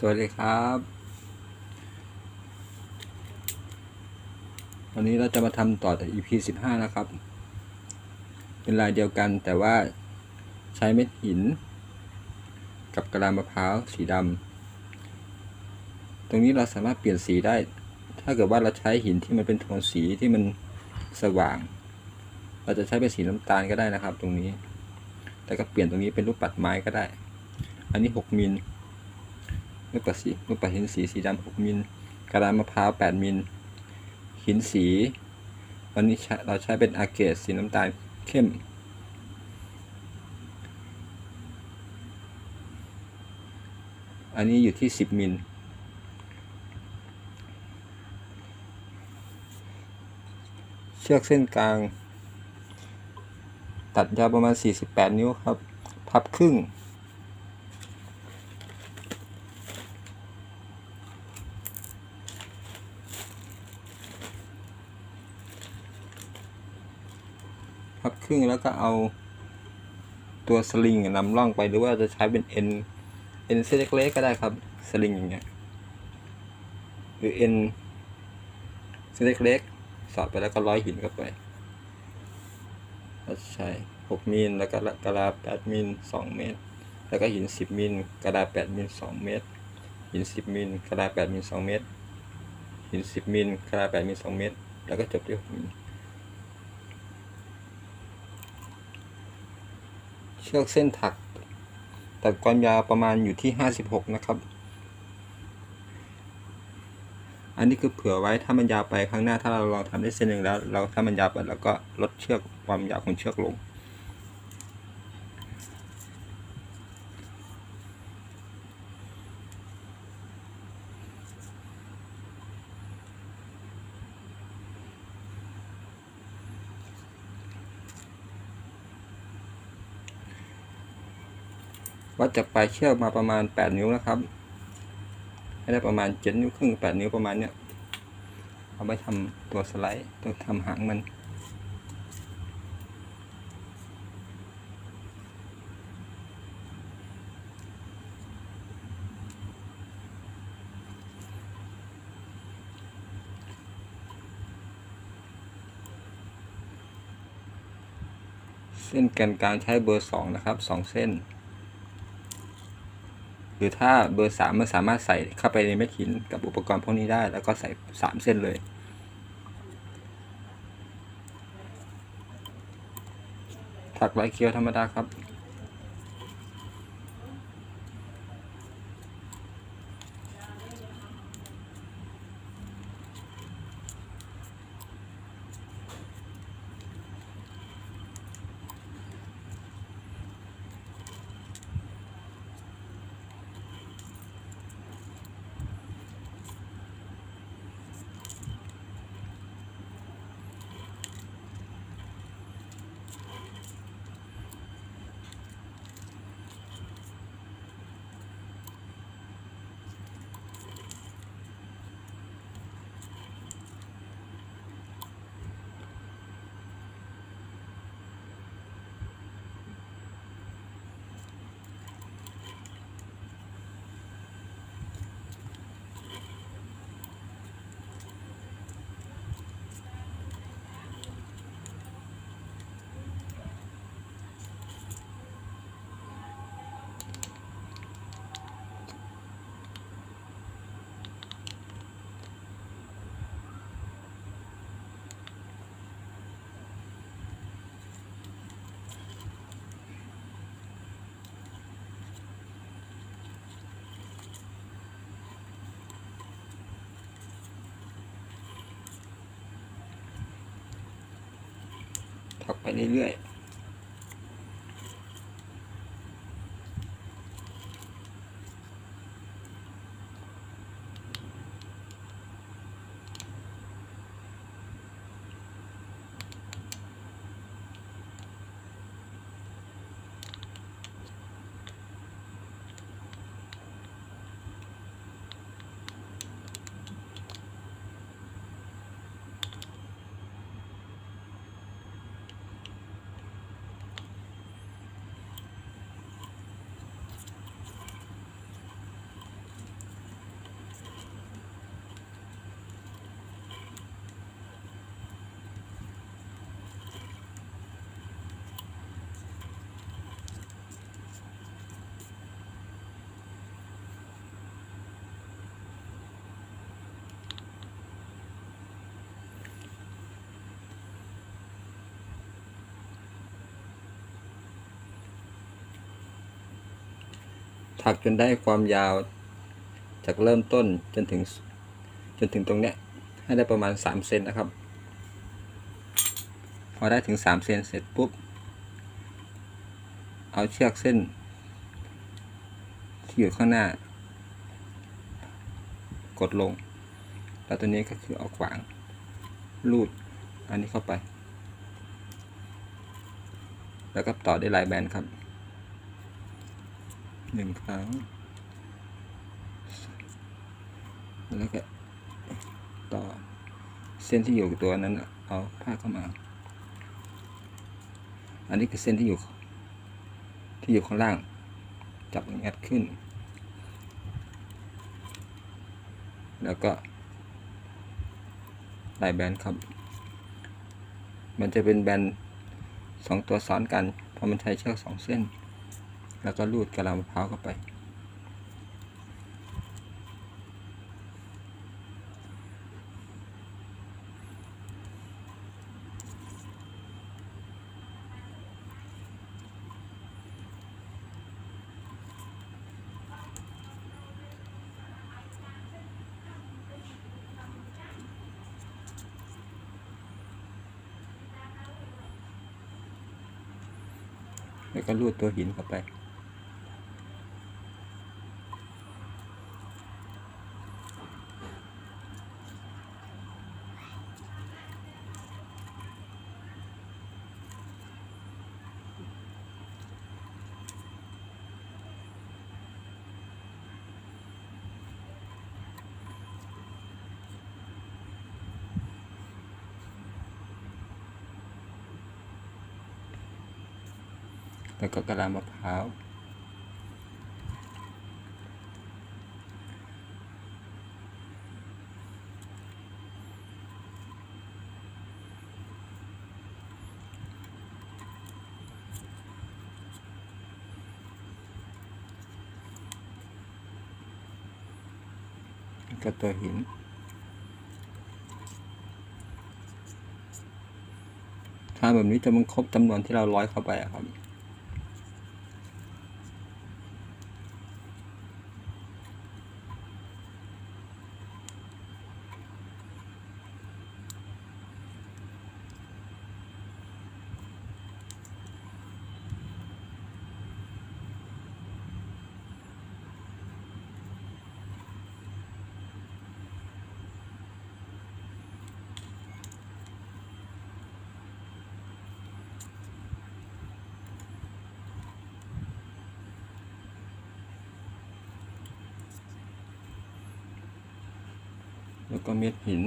สวัสดีครับ วันนี้เราจะมาทำต่อจาก EP 15นะครับ เป็นลายเดียวกันแต่ว่าใช้เม็ดหิน กับกระดานมะพร้าวสีดำตรงนี้เราสามารถเปลี่ยนสีได้ ถ้าเกิดว่าเราใช้หินที่มันเป็นโทนสีที่มันสว่าง เราจะใช้เป็นสีน้ำตาลก็ได้นะครับ ตรงนี้ แต่ก็เปลี่ยนตรงนี้เป็นรูปปัดไม้ก็ได้ อันนี้ 6มิล ลูกปัดสีลูกปัดหินสีสีดำ6มิลกระดานมะพร้าว8มิล หินสีวันนี้เราใช้เป็นอาเกตสีน้ำตาลเข้ม อันนี้อยู่ที่10มิลเชือกเส้นกลาง ตัดยาวประมาณ 48 นิ้วครับ พับครึ่ง พับ ครึ่งแล้วก็เอาตัวสลิงนำล่องไปหรือว่าจะใช้เป็นเอ็นเอ็นเส้นเล็กๆก็ได้ครับสลิงอย่างเงี้ยหรือเอ็นเส้นเล็กๆสอดไปแล้วก็ร้อยหินเข้าไปใช้6มิลแล้วก็กระดาษ8มิล2เมตร แล้วก็หิน10มิลกระดาษ8มิล2เมตร หิน10มิลกระดาษ8มิล2เมตร หิน10มิลกระดาษ8มิล2เมตร แล้วก็จบที่6มิล เชือกเส้นถัก ตัดความยาวประมาณอยู่ที่ 56 นะครับ อันนี้คือเผื่อไว้ถ้ามันยาวไปข้างหน้าถ้าเราลองทำได้เส้นหนึ่งแล้ว เราถ้ามันยาวไปเราก็ลดเชือกความยาวของเชือกลง ดจากปลายเชือกมาประมาณ 8 นิ้วนะครับ ให้ได้ประมาณ 7 นิ้วครึ่ง 8 นิ้วประมาณเนี้ย เอาไว้ทำตัวสไลด์ ตัวทำหางมันเส้นแกนกลางใช้เบอร์ 2 นะครับ 2 เส้น หรือถ้าเบอร์สามมันสามารถใส่เข้าไปในเม็ดหินกับอุปกรณ์พวกนี้ได้ แล้วก็ใส่สามเส้นเลย ถักลายเคียวธรรมดาครับ ไปเรื่อยๆ ถักจนได้ความยาวจากเริ่มต้นจนถึงจนถึงตรงเนี้ยให้ได้ประมาณสามเซนนะครับ พอได้ถึงสามเซนเสร็จปุ๊บ เอาเชือกเส้น ที่อยู่ข้างหน้า กดลง แล้วตัวนี้ก็คือเอาขวาง ลูด อันนี้เข้าไป แล้วก็ต่อด้วยลายแบนครับ หนึ่งครั้ง แล้วก็ต่อเส้นที่อยู่ตัวนั้นเอาผ้าเข้ามา อันนี้คือเส้นที่อยู่ ที่อยู่ข้างล่าง จับงัดขึ้น แล้วก็ลายแบนครับ มันจะเป็นแบนสองตัวซ้อนกัน เพราะมันใช้เชือกสองเส้น แล้วก็ลูดกระลามะพร้าวเข้าไป แล้วก็ลูดตัวหินเข้าไป แล้วก็กระลามะพร้าวก็ตัวหินถ้าแบบนี้จะมันครบจำนวนที่เราร้อยเข้าไปครับ แล้วก็เม็ดหิน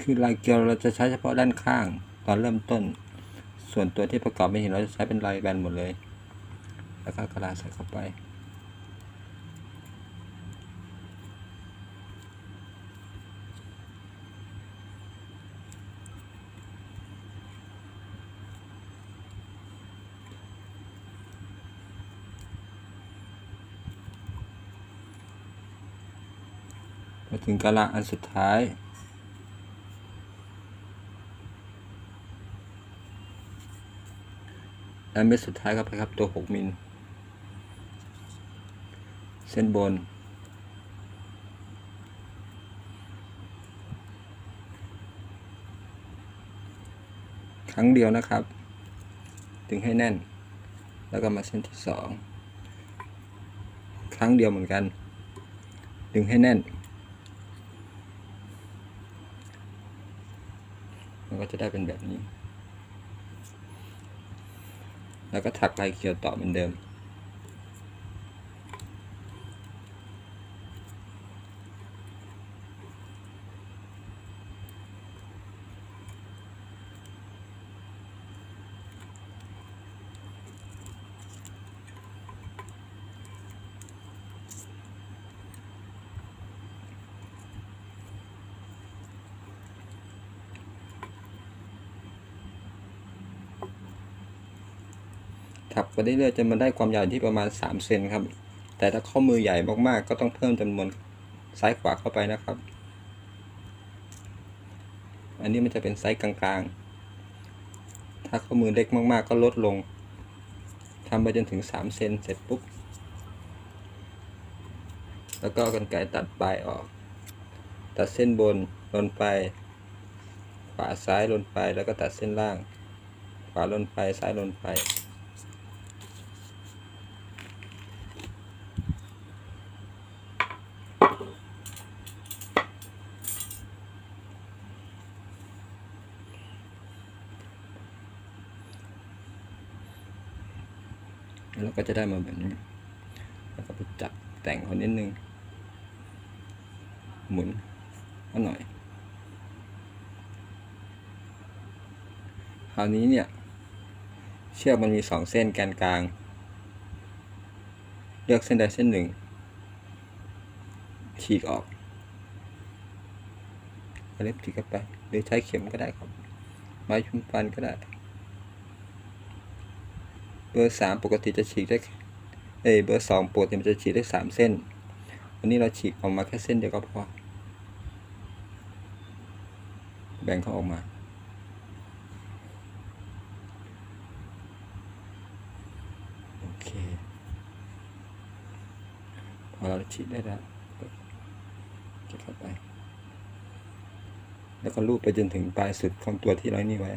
คือลายเกลียวเราจะใช้เฉพาะด้านข้าง ตอนเริ่มต้น ส่วนตัวที่ประกอบไม่เห็นเราจะใช้เป็นลายแบนหมดเลย แล้วก็กระดาษใส่เข้าไปมาถึงกะละอันสุดท้าย และเม็ดสุดท้ายครับนะครับ ตัว 6 มิล เส้นบน ครั้งเดียวนะครับ ดึงให้แน่น แล้วก็มาเส้นที่ 2 ครั้งเดียวเหมือนกัน ดึงให้แน่นมันก็จะได้เป็นแบบนี้ แล้วก็ถักลายเขียวต่อเหมือนเดิม ถัก ไปเรื่อยๆจนมันได้ความยาวที่ประมาณ 3 เซนครับ แต่ถ้าข้อมือใหญ่มากๆ ก็ต้องเพิ่มจำนวนซ้ายขวาเข้าไปนะครับ อันนี้มันจะเป็นไซส์กลางๆ ถ้าข้อมือเล็กมากๆ ก็ลดลงทำไปจนถึง 3 เซนเสร็จปุ๊บ แล้วก็กันไกรตัดปลายออก ตัดเส้นบนลนไป ขวาซ้ายลนไป แล้วก็ตัดเส้นล่าง ขวาลนไปซ้ายลนไป แล้วก็จะได้มาแบบนี้ แล้วก็ไปจับแต่งเขานิดนึง หมุนเขาหน่อย คราวนี้เนี่ย เชือกมันมีสองเส้นแกนกลาง เลือกเส้นใดเส้นหนึ่ง ฉีกออกเล็บฉีกเข้าไป หรือใช้เข็มก็ได้ครับ ไม้ชุมฟันก็ได้ เบอร์สามปกติจะฉีกได้เอ้ยเบอร์สองปกติมันจะฉีกได้สามเส้น วันนี้เราฉีกออกมาแค่เส้นเดียวก็พอ แบ่งเขาออกมา โอเคพอเราฉีดได้แล้วเก็บเข้าไป แล้วก็ลูบไปจนถึงปลายสุดของตัวที่เรานี่ไว้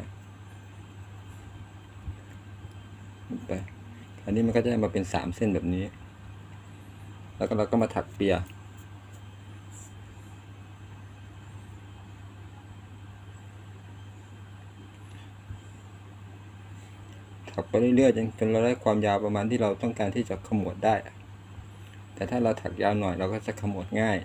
ลูบไป อันนี้มันก็จะมาเป็นสามเส้นแบบนี้ แล้วก็เราก็มาถักเปียถักไปเรื่อยๆจนจนเราได้ความยาวประมาณที่เราต้องการที่จะขมวดได้ แต่ถ้าเราถักยาวหน่อยเราก็จะขมวดง่าย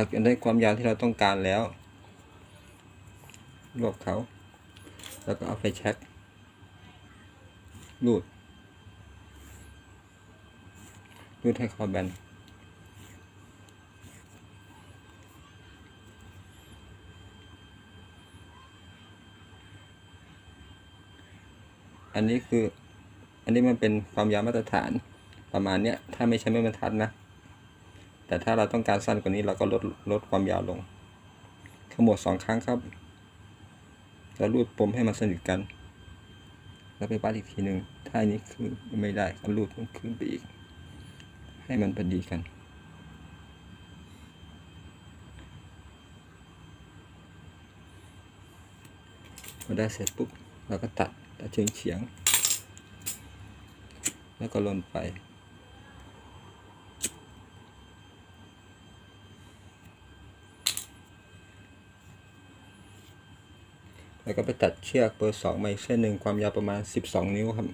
ถักจนได้ความยาวที่เราต้องการแล้วรวบเขา แล้วก็เอาไฟแช็กรูดรูดให้เขาแบนอันนี้คือ อันนี้มันเป็นความยาวมาตรฐานประมาณเนี้ย ถ้าไม่ใช่ไม่บรรทัดนะ แต่ถ้าเราต้องการสั้นกว่านี้เราก็ลดลดความยาวลง ขมวดสองครั้งครับแล้วรูดปมให้มันสนิทกัน แล้วไปปัดอีกทีหนึ่งถ้าอันนี้คือไม่ได้ก็รูดมันขึ้นไปอีก ให้มันพอดีกันพอได้เสร็จปุ๊บเราก็ตัดตัดเฉียงเฉียง แล้วก็ลนไป แล้วก็ไปตัดเชือกเบอร์สองมาอีกเส้นหนึ่งความยาวประมาณ 12 นิ้วครับ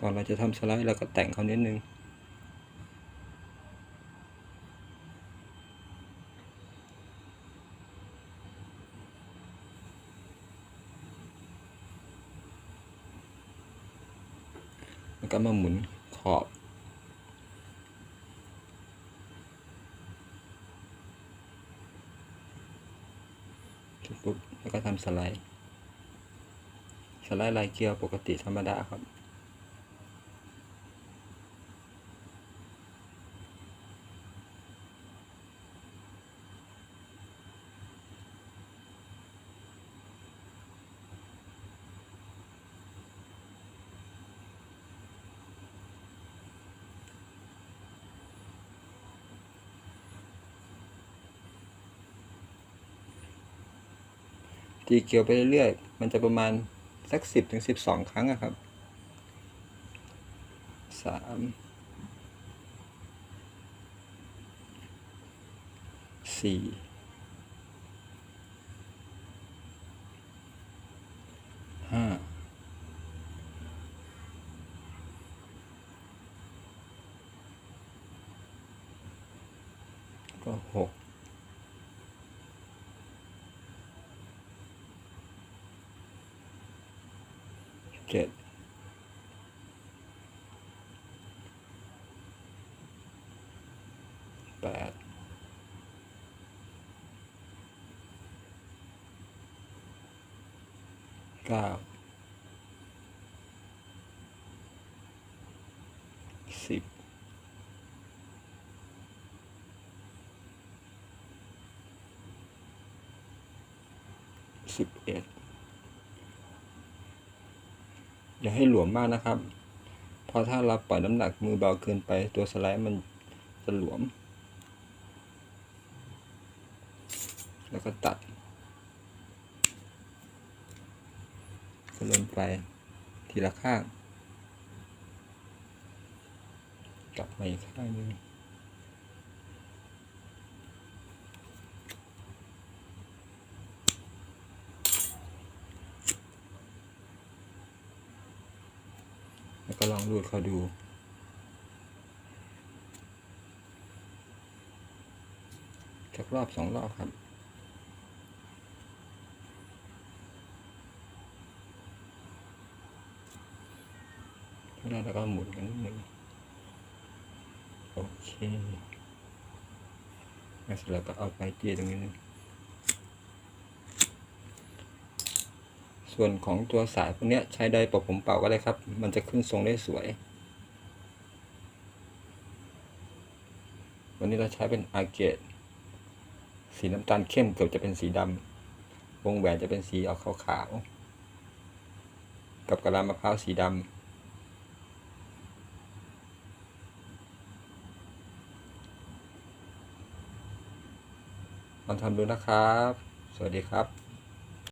ก่อนเราจะทำสไลด์เราก็แต่งเขานิดนึง แล้วก็มาหมุนขอบ จุดปุ๊บแล้วก็ทำ สไลด์ สไลด์ลายเกลียวปกติธรรมดาครับ ตีเกลียวไปเรื่อยๆ มันจะประมาณสักสิบถึงสิบสองครั้งอะครับสามสี่ห้า ก็หก เจ็ดแปดเก้าสิบสิบเอ็ด อย่าให้หลวมมากนะครับ เพราะถ้าเราปล่อยน้ำหนักมือเบาเกินไปตัวสไลด์มันจะหลวม แล้วก็ตัดก็เล่นไปทีละข้าง กลับมาอีกข้างนึง แล้วก็ลองรูดเขาดู สักรอบสองรอบครับแล้วเราก็หมุนกันนิดนึงโอเคแล้วเร็จแล้วก็เอาไปเจี้ตรงนี้นึง ส่วนของตัวสายพวกนี้ใช้ไดร์ปะผมเป่าก็ได้ครับ มันจะขึ้นทรงได้สวย วันนี้เราใช้เป็นอาเกตสีน้ำตาลเข้มเกือบจะเป็นสีดำวงแหวนจะเป็นสีออกขาวๆกับกระลามะพร้าวสีดำลองทำดูนะครับ สวัสดีครับ